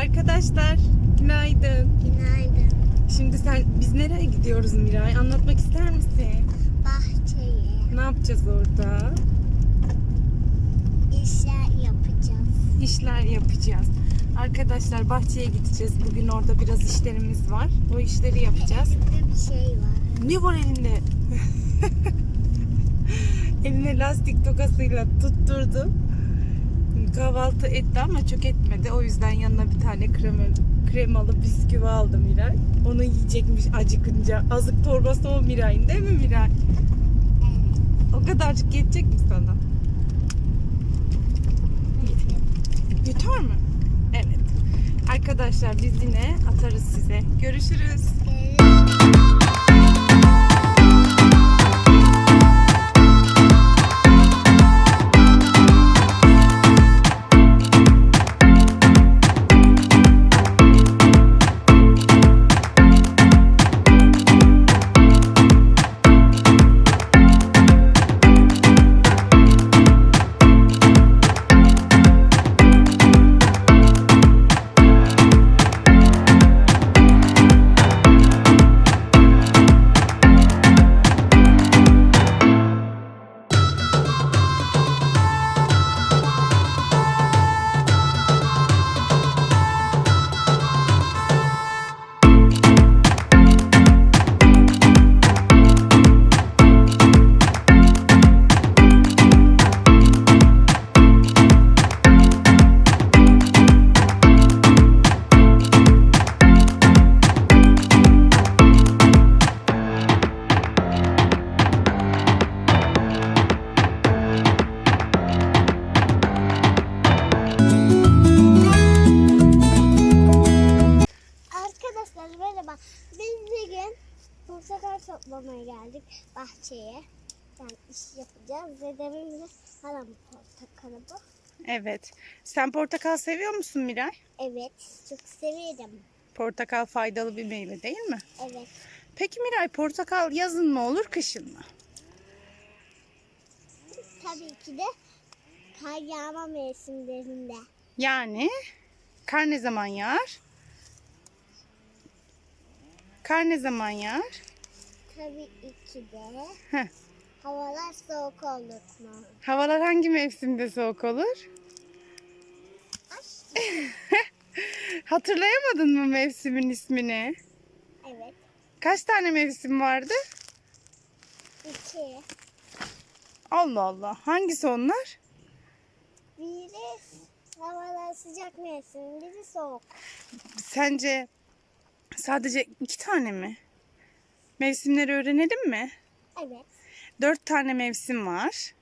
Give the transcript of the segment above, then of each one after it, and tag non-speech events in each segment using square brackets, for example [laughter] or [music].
Arkadaşlar günaydın. Günaydın. Şimdi sen biz nereye gidiyoruz Miray? Anlatmak ister misin? Bahçeye Ne yapacağız orada? işler yapacağız. İşler yapacağız. Arkadaşlar bahçeye gideceğiz. Bugün orada biraz işlerimiz var. O işleri yapacağız. Elimde bir şey var. Ne var elinde? [laughs] Eline lastik tokasıyla tutturdu. Kahvaltı etti ama çok etmedi. O yüzden yanına bir tane kremalı, kremalı bisküvi aldı Miray. Onu yiyecekmiş acıkınca. Azık torbası o Miray'ın değil mi Miray? O kadarcık yetecek mi sana? Yeter mi? Evet. Arkadaşlar biz yine atarız size. Görüşürüz. Arkadaşlar portakal toplamaya geldik bahçeye. Yani iş yapacağız. Dedemimle halam portakalı bu. Evet. Sen portakal seviyor musun Miray? Evet. Çok severim. Portakal faydalı bir meyve değil mi? Evet. Peki Miray portakal yazın mı olur kışın mı? Tabii ki de kar yağma mevsimlerinde. Yani kar ne zaman yağar? Kar ne zaman yağar? Tabii ki de Heh. havalar soğuk olur mu? Havalar hangi mevsimde soğuk olur? [laughs] Hatırlayamadın mı mevsimin ismini? Evet. Kaç tane mevsim vardı? İki. Allah Allah. Hangisi onlar? Biri havalar sıcak mevsim, biri soğuk. Sence sadece iki tane mi? Mevsimleri öğrenelim mi? Evet. Dört tane mevsim var.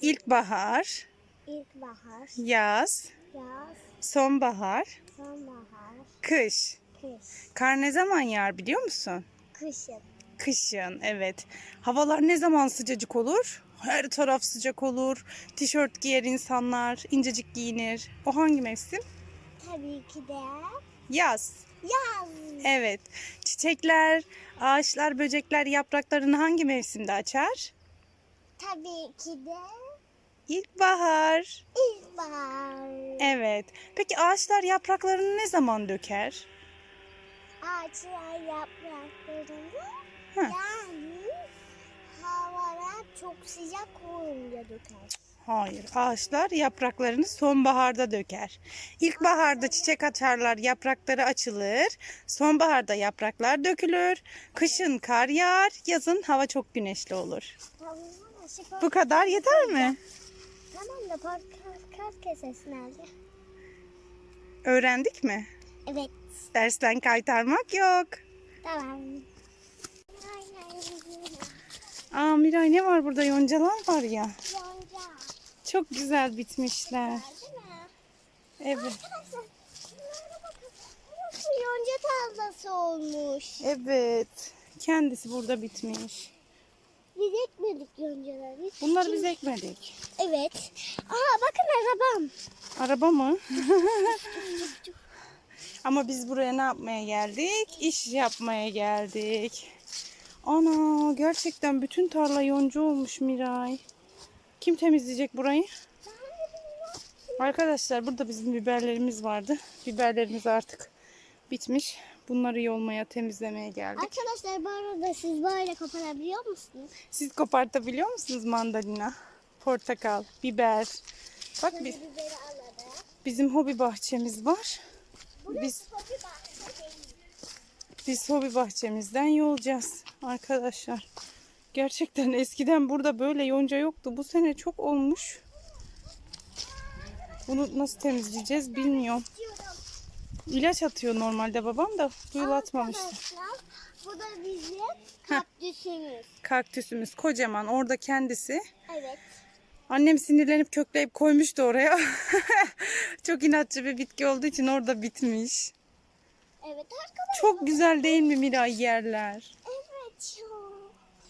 İlkbahar, İlkbahar, yaz, yaz, sonbahar, sonbahar, kış. kış, Kar ne zaman yağar biliyor musun? kışın. Kışın evet. Havalar ne zaman sıcacık olur? Her taraf sıcak olur. Tişört giyer insanlar, incecik giyinir. O hangi mevsim? Tabii ki de Yaz. Yaz. Evet. Çiçekler, ağaçlar, böcekler yapraklarını hangi mevsimde açar? Tabii ki de İlkbahar. ilkbahar. Evet. Peki ağaçlar yapraklarını ne zaman döker? Ağaçlar yapraklarını Hı. yani havalar çok sıcak olunca döker. Hayır. Ağaçlar yapraklarını sonbaharda döker. İlkbaharda çiçek açarlar, yaprakları açılır. Sonbaharda yapraklar dökülür. Kışın kar yağar, yazın hava çok güneşli olur. Bu kadar yeter mi? Tamam da podcast kart kesesi nerede? Öğrendik mi? Evet. Dersten kaytarmak yok. Tamam. Aa Miray ne var burada? Yoncalar var ya. Yonca. Çok güzel bitmişler. Evet. Yonca tarlası olmuş. Evet. Kendisi burada bitmiş. Biz ekmedik yoncaları. Bunları Kim- biz ekmedik. Evet. Aa bakın arabam. Araba mı? [laughs] Ama biz buraya ne yapmaya geldik? İş yapmaya geldik. Ana gerçekten bütün tarla yonca olmuş Miray. Kim temizleyecek burayı? Arkadaşlar burada bizim biberlerimiz vardı. Biberlerimiz artık bitmiş. Bunları yolmaya, temizlemeye geldik. Arkadaşlar bu arada siz böyle koparabiliyor musunuz? Siz kopartabiliyor musunuz mandalina, portakal, biber? Bak biz, bizim hobi bahçemiz var. Biz Hobi biz hobi bahçemizden yolacağız arkadaşlar. Gerçekten [laughs] eskiden burada böyle yonca yoktu. Bu sene çok olmuş. Bunu nasıl temizleyeceğiz bilmiyorum. İlaç atıyor normalde babam da duyulatmamıştı. Arkadaşlar bu da bizim kaktüsümüz. Kaktüsümüz kocaman orada kendisi. Evet. Annem sinirlenip kökleyip koymuştu oraya. [laughs] Çok inatçı bir bitki olduğu için orada bitmiş. Evet arkadaşlar. Çok güzel değil mi Miray yerler?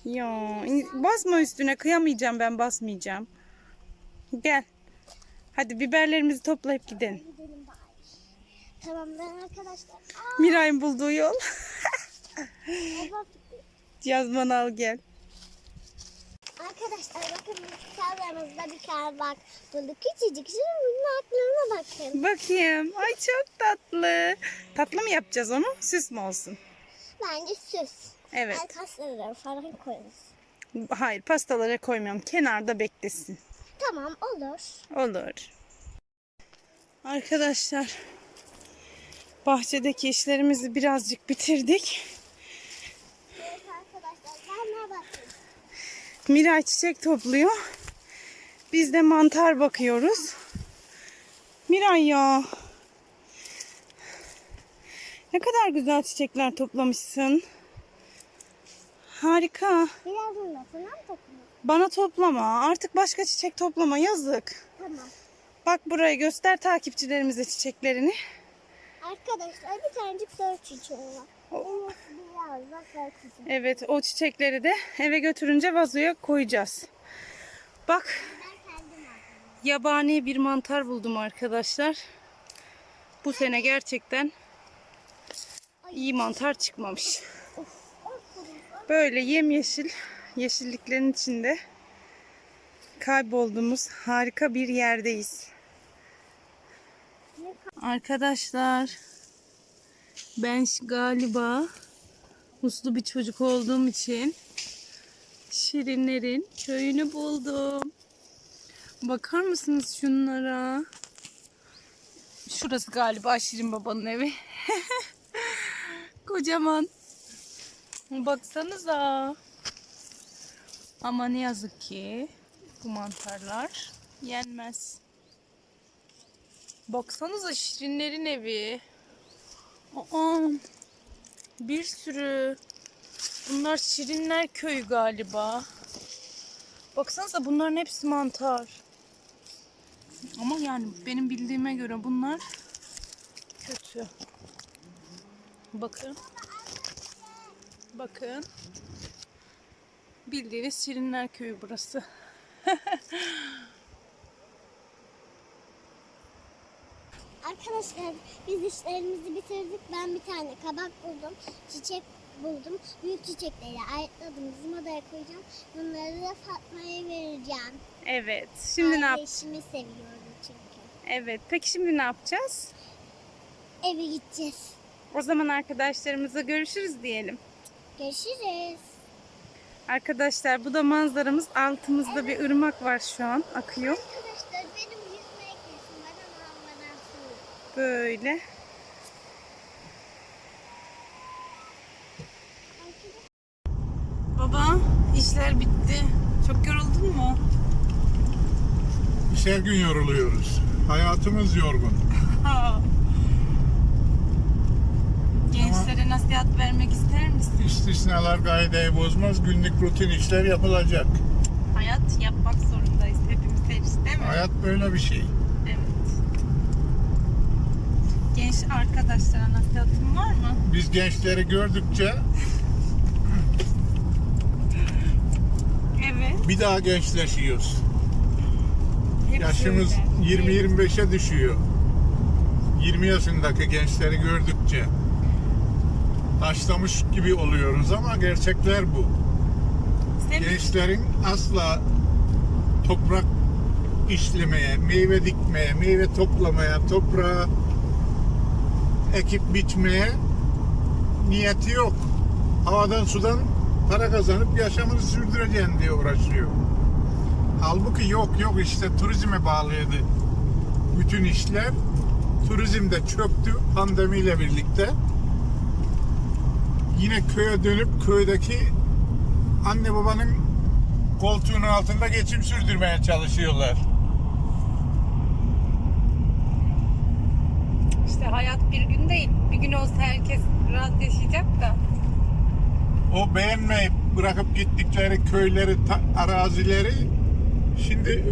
Ya. Basma üstüne kıyamayacağım ben basmayacağım. Gel. Hadi biberlerimizi toplayıp gidelim. Tamam ben arkadaşlar. Aa, Miray'ın bulduğu yol. baba. [laughs] Yazmanı al gel. Arkadaşlar bakın tarlamızda bir tane bak bulduk. Küçücük. Şimdi bunun bakın. Bakayım. Ay çok tatlı. Tatlı mı yapacağız onu? Süs mü olsun? Bence süs. Evet. Kasları falan koyarız. Hayır pastalara koymuyorum. Kenarda beklesin. Tamam olur. Olur. Arkadaşlar bahçedeki işlerimizi birazcık bitirdik. Evet arkadaşlar ben ne bakayım? Miray çiçek topluyor. Biz de mantar bakıyoruz. Miray ya. Ne kadar güzel çiçekler toplamışsın. Harika. Birazdan da falan dokunur. Bana toplama. Artık başka çiçek toplama. Yazık. Tamam. Bak buraya göster takipçilerimize çiçeklerini. Arkadaşlar bir tanecik sarı çiçeği var. O- Evet o çiçekleri de eve götürünce vazoya koyacağız. Bak yabani bir mantar buldum arkadaşlar. Bu sene gerçekten iyi mantar çıkmamış. Böyle yemyeşil yeşilliklerin içinde kaybolduğumuz harika bir yerdeyiz. Arkadaşlar ben galiba uslu bir çocuk olduğum için Şirinlerin köyünü buldum. Bakar mısınız şunlara? Şurası galiba Şirin babanın evi. [laughs] Kocaman. Baksanıza. Ama ne yazık ki bu mantarlar yenmez. Baksanıza Şirinlerin evi. Aa, bir sürü. Bunlar Şirinler köyü galiba. Baksanıza bunların hepsi mantar. Ama yani benim bildiğime göre bunlar kötü. Bakın. Bakın. Bildiğiniz Şirinler köyü burası. [laughs] Arkadaşlar biz işlerimizi bitirdik. Ben bir tane kabak buldum. Çiçek buldum. Büyük çiçekleri ayıkladım. Bizim odaya koyacağım. Bunları da Fatma'ya vereceğim. Evet. Şimdi ne yap? Kardeşimi seviyorum çünkü. Evet. Peki şimdi ne yapacağız? Eve gideceğiz. O zaman arkadaşlarımızla görüşürüz diyelim. Görüşürüz. Arkadaşlar bu da manzaramız. Altımızda bir ırmak var şu an. Akıyor. Arkadaşlar benim yüzmeye kesin. Bana almadan su. Böyle. Baba işler bitti. Çok yoruldun mu? Biz her gün yoruluyoruz. Hayatımız yorgun. [laughs] Gençlere nasihat vermek ister misin? İstisnalar kaideyi bozmaz. Günlük rutin işler yapılacak. Hayat yapmak zorundayız hepimiz her değil mi? Hayat böyle bir şey. Evet. Genç arkadaşlara nasihatin var mı? Biz gençleri gördükçe Evet. bir daha gençleşiyoruz. Hep Yaşımız öyle. 20-25'e düşüyor. 20 yaşındaki gençleri gördükçe taşlamış gibi oluyoruz ama gerçekler bu. Sen Gençlerin asla toprak işlemeye, meyve dikmeye, meyve toplamaya, toprağa ekip biçmeye niyeti yok. Havadan sudan para kazanıp yaşamını sürdüreceğim diye uğraşıyor. Halbuki yok yok işte turizme bağlıydı bütün işler. Turizm de çöktü pandemiyle birlikte. Yine köye dönüp köydeki anne babanın koltuğunun altında geçim sürdürmeye çalışıyorlar. İşte hayat bir gün değil. Bir gün olsa herkes rahat yaşayacak da. O beğenmeyip bırakıp gittikleri köyleri, arazileri şimdi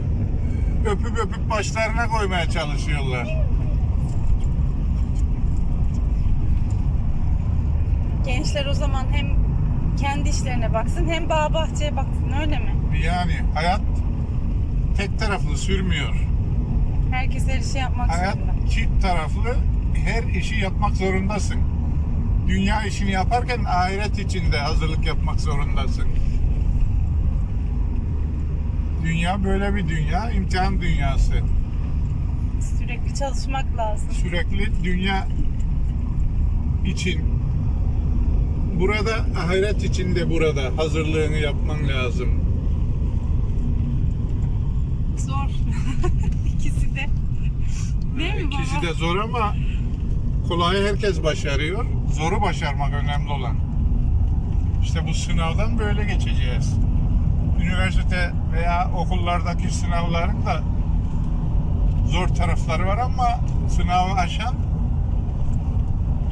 öpüp öpüp başlarına koymaya çalışıyorlar. Gençler o zaman hem kendi işlerine baksın hem bağ bahçeye baksın öyle mi? Yani hayat tek taraflı sürmüyor. Herkes her işi yapmak Hayat zorunda. çift taraflı her işi yapmak zorundasın. Dünya işini yaparken ahiret için de hazırlık yapmak zorundasın. Dünya böyle bir dünya, imtihan dünyası. Sürekli çalışmak lazım. Sürekli dünya için burada ahiret için de burada hazırlığını yapman lazım. Zor. [laughs] İkisi de. Değil mi İkisi baba? de zor ama kolayı herkes başarıyor. Zoru başarmak önemli olan. İşte bu sınavdan böyle geçeceğiz. Üniversite veya okullardaki sınavların da zor tarafları var ama sınavı aşan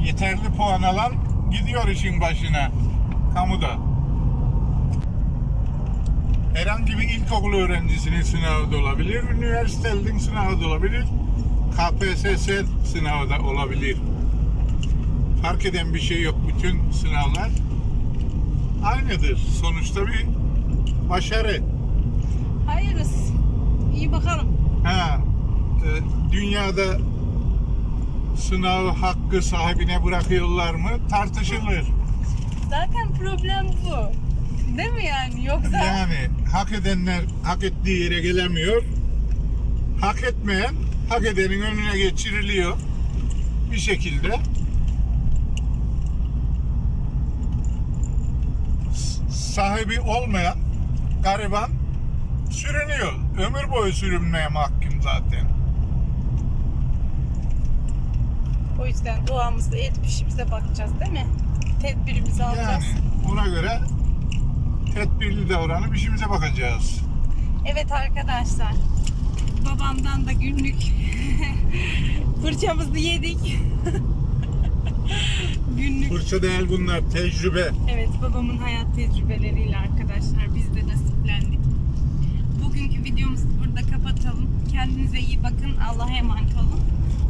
yeterli puan alan gidiyor işin başına kamuda. Herhangi bir ilkokul öğrencisinin sınavı da olabilir, üniversitelerin sınavı da olabilir, KPSS sınavı da olabilir. Fark eden bir şey yok. Bütün sınavlar aynıdır. Sonuçta bir başarı. Hayırız. İyi bakalım. Ha, e, dünyada sınav hakkı sahibine bırakıyorlar mı? Tartışılır. Zaten problem bu. Değil mi yani? Yoksa Yani hak edenler hak ettiği yere gelemiyor. Hak etmeyen hak edenin önüne geçiriliyor bir şekilde. Sahibi olmayan gariban sürünüyor. Ömür boyu sürünmeye mahkum zaten. O yüzden duamızda edip işimize bakacağız değil mi? Tedbirimizi alacağız. Yani ona göre tedbirli davranıp işimize bakacağız. Evet arkadaşlar. Babamdan da günlük [laughs] fırçamızı yedik. [laughs] günlük. Fırça değil bunlar, tecrübe. Evet babamın hayat tecrübeleriyle arkadaşlar biz de nasiplendik. Bugünkü videomuzu burada kapatalım. Kendinize iyi bakın. Allah'a emanet olun.